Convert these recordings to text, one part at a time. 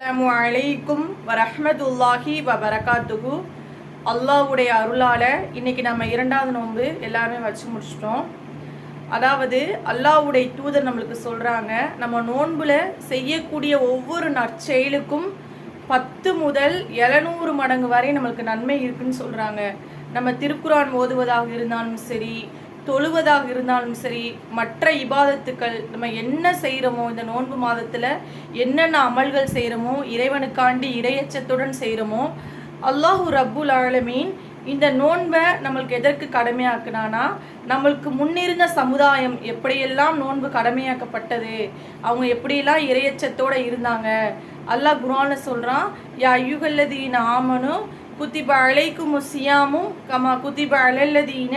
அஸ்லாம் வலைக்கும் வரஹ்மத்துல்லாஹி வபரகாத்துகு அல்லாஹ்வுடைய அருளால் இன்னைக்கு நம்ம இரண்டாவது நோன்பு எல்லாமே வச்சு முடிச்சிட்டோம். அதாவது அல்லாவுடைய தூதர் நம்மளுக்கு சொல்கிறாங்க நம்ம நோன்பில் செய்யக்கூடிய ஒவ்வொரு நற்செயலுக்கும் பத்து முதல் எழுநூறு மடங்கு வரை நம்மளுக்கு நன்மை இருக்குன்னு சொல்கிறாங்க நம்ம திருக்குரான் ஓதுவதாக இருந்தாலும் சரி தொழுவதாக இருந்தாலும் சரி மற்ற இபாதத்துக்கள் நம்ம என்ன செய்கிறோமோ இந்த நோன்பு மாதத்தில் என்னென்ன அமல்கள் செய்கிறோமோ இறைவனுக்காண்டி இரையச்சத்துடன் செய்கிறோமோ அல்லாஹு ரப்புல் ஆலமீன் இந்த நோன்பை நம்மளுக்கு எதற்கு கடமையாக்குனானா நம்மளுக்கு முன்னிருந்த சமுதாயம் எப்படியெல்லாம் நோன்பு கடமையாக்கப்பட்டது அவங்க எப்படியெல்லாம் இரையச்சத்தோடு இருந்தாங்க அல்லாஹ் குரான சொல்கிறான் யா ஐயுகல்லதீன ஆமனும் குத்திப அலைக்கும் சியாமும் கமா குத்திப அலல்லதீன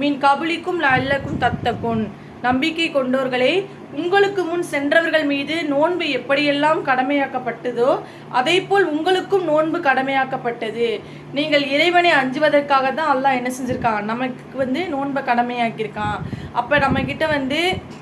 மீன் கபுலிக்கும் அல்லக்கும் தத்தக்கும் நம்பிக்கை கொண்டோர்களே உங்களுக்கு முன் சென்றவர்கள் மீது நோன்பு எப்படியெல்லாம் கடமையாக்கப்பட்டதோ அதேபோல் உங்களுக்கும் நோன்பு கடமையாக்கப்பட்டது. நீங்கள் இறைவனை அஞ்சுவதற்காக தான் அல்லாஹ் என்ன செஞ்சுருக்கான்? நமக்கு வந்து நோன்பை கடமையாக்கியிருக்கான். அப்போ நம்மக்கிட்ட வந்து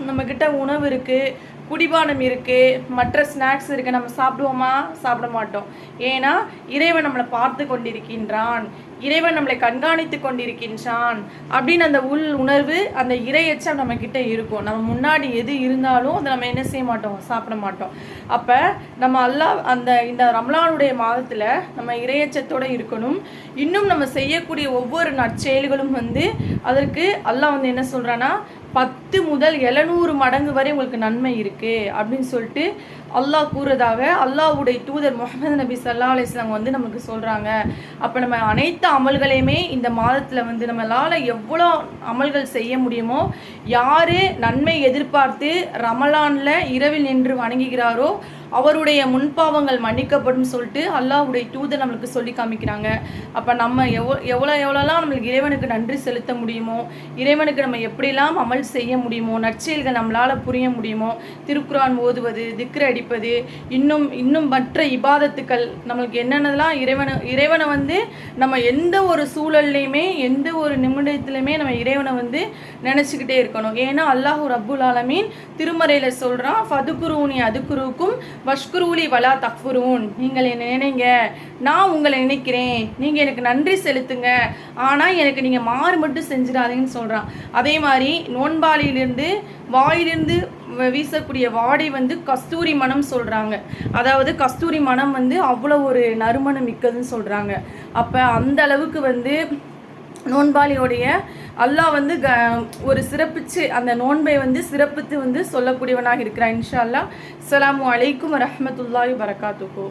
நம்மக்கிட்ட உணவு இருக்குது குடிபானம் இருக்குது மற்ற ஸ்நாக்ஸ் இருக்குது நம்ம சாப்பிடுவோமா? சாப்பிட மாட்டோம். ஏன்னா இறைவன் நம்மளை பார்த்து கொண்டிருக்கின்றான். இறைவன் நம்மளை கண்காணித்து கொண்டிருக்கின்றான். அப்படின்னு அந்த உள் உணர்வு அந்த இறையச்சம் நம்ம கிட்ட இருக்கும். நம்ம முன்னாடி எது இருந்தாலும் அதை நம்ம என்ன செய்ய மாட்டோம்? சாப்பிட மாட்டோம். அப்போ நம்ம அல்லாஹ் அந்த இந்த ரம்லானுடைய மாதத்தில் நம்ம இறையச்சத்தோடு இருக்கணும். இன்னும் நம்ம செய்யக்கூடிய ஒவ்வொரு நற்செயல்களும் வந்து அதற்கு அல்லாஹ் வந்து என்ன சொல்கிறான்னா பத்து முதல் எழுநூறு மடங்கு வரை உங்களுக்கு நன்மை இருக்குது அப்படின்னு சொல்லிட்டு அல்லாஹ் கூறுறதாக அல்லாஹுடைய தூதர் முகமது நபி சல்லா அலிஸ்லாம் வந்து நமக்கு சொல்கிறாங்க அப்போ நம்ம அனைத்து அமல்களையுமே இந்த மாதத்தில் வந்து நம்மளால் எவ்வளோ அமல்கள் செய்ய முடியுமோ யார் நன்மை எதிர்பார்த்து ரமலானில் இரவில் நின்று வணங்குகிறாரோ அவருடைய முன்பாவங்கள் மன்னிக்கப்படும் சொல்லிட்டு அல்லாஹுடைய தூதர் நம்மளுக்கு சொல்லி காமிக்கிறாங்க. அப்போ நம்ம எவ்வளோ எவ்வளோ எவ்வளோலாம் நம்மளுக்கு இறைவனுக்கு நன்றி செலுத்த முடியுமோ இறைவனுக்கு நம்ம எப்படிலாம் அமல் செய்ய முடியுமோ நற்செயல்கள் நம்மளால் புரிய முடியுமோ திருக்குரான் ஓதுவது திக்ரு அடிப்பது இன்னும் இன்னும் மற்ற இபாதத்துக்கள் நம்மளுக்கு என்னென்னலாம் இறைவனை இறைவனை வந்து நம்ம எந்த ஒரு சூழல்லையுமே எந்த ஒரு நிமிடத்துலையுமே நம்ம இறைவனை வந்து நினச்சிக்கிட்டே இருக்கணும். ஏன்னா அல்லாஹூ ரப்புல் ஆலமீன் திருமறையில் சொல்கிறான் ஃபதுக்குருவுனி அதுக்குருவுக்கும் வஷ்குரூலி வலா தக்ஃபுரூன். நீங்கள் என்னை நினைங்க. நான் உங்களை நினைக்கிறேன். நீங்கள் எனக்கு நன்றி செலுத்துங்க. ஆனால் எனக்கு நீங்கள் மாறு மட்டும் செஞ்சிடாதீங்கன்னு சொல்கிறான் அதே மாதிரி நோன்பாளியிலிருந்து வாயிலிருந்து வீசக்கூடிய வாடை வந்து கஸ்தூரி மனம் சொல்கிறாங்க அதாவது கஸ்தூரி மனம் வந்து அவ்வளோ ஒரு நறுமணம் மிக்கதுன்னு சொல்கிறாங்க அப்போ அந்த அளவுக்கு வந்து நோன்பாளியோடைய அல்லாஹ் வந்து க ஒரு சிறப்பிச்சு அந்த நோன்பை வந்து சிறப்பித்து வந்து சொல்லக்கூடியவனாக இருக்கிறான் இன்ஷா அல்லாஹ். அஸ்ஸலாமு அலைக்கும் வரஹ்மத்துல்லாஹி வரகாத்துஹு